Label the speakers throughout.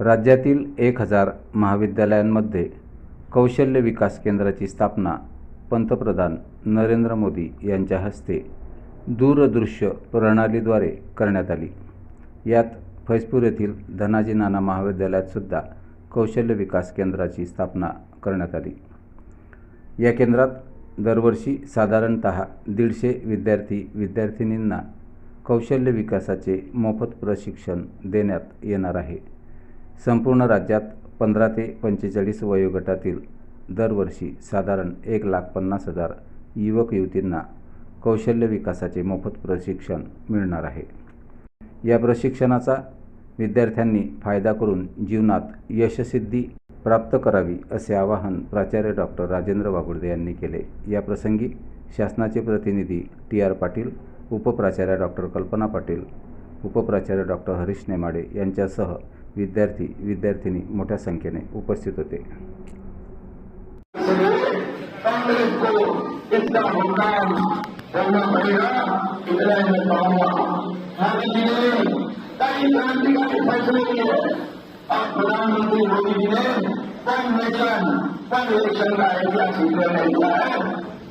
Speaker 1: राज्यातील एक हजार महाविद्यालयांमध्ये कौशल्य विकास केंद्राची स्थापना पंतप्रधान नरेंद्र मोदी यांच्या हस्ते दूरदृश्य प्रणालीद्वारे करण्यात आली. यात फैजपूर येथील धनाजी नाना महाविद्यालयात सुद्धा कौशल्य विकास केंद्राची स्थापना करण्यात आली. या केंद्रात दरवर्षी साधारणत दीडशे विद्यार्थी विद्यार्थिनींना कौशल्य विकासाचे मोफत प्रशिक्षण देण्यात येणार आहे. संपूर्ण राज्यात पंधरा ते पंचेचाळीस वयोगटातील दरवर्षी साधारण एक लाख पन्नास हजार युवक युवतींना कौशल्य विकासाचे मोफत प्रशिक्षण मिळणार आहे. या प्रशिक्षणाचा विद्यार्थ्यांनी फायदा करून जीवनात यशसिद्धी प्राप्त करावी असे आवाहन प्राचार्य डॉक्टर राजेंद्र वागुर्दे यांनी केले. या प्रसंगी शासनाचे प्रतिनिधी टी आर पाटील उपप्राचार्य डॉक्टर कल्पना पाटील उपप्राचार्य डॉक्टर हरीश नेमाडे यांच्यासह विद्यार्थी विद्यार्थिनी मोठ्या संख्येने उपस्थित होते.
Speaker 2: प्रधानमंत्री मोदी जी ने इलेक्शन का ऐतिहासिक निर्णय किया है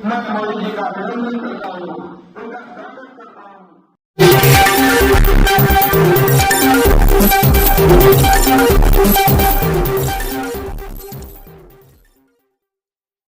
Speaker 2: मैं मोदी जी का अभिनंदन करता हूँ Thank you.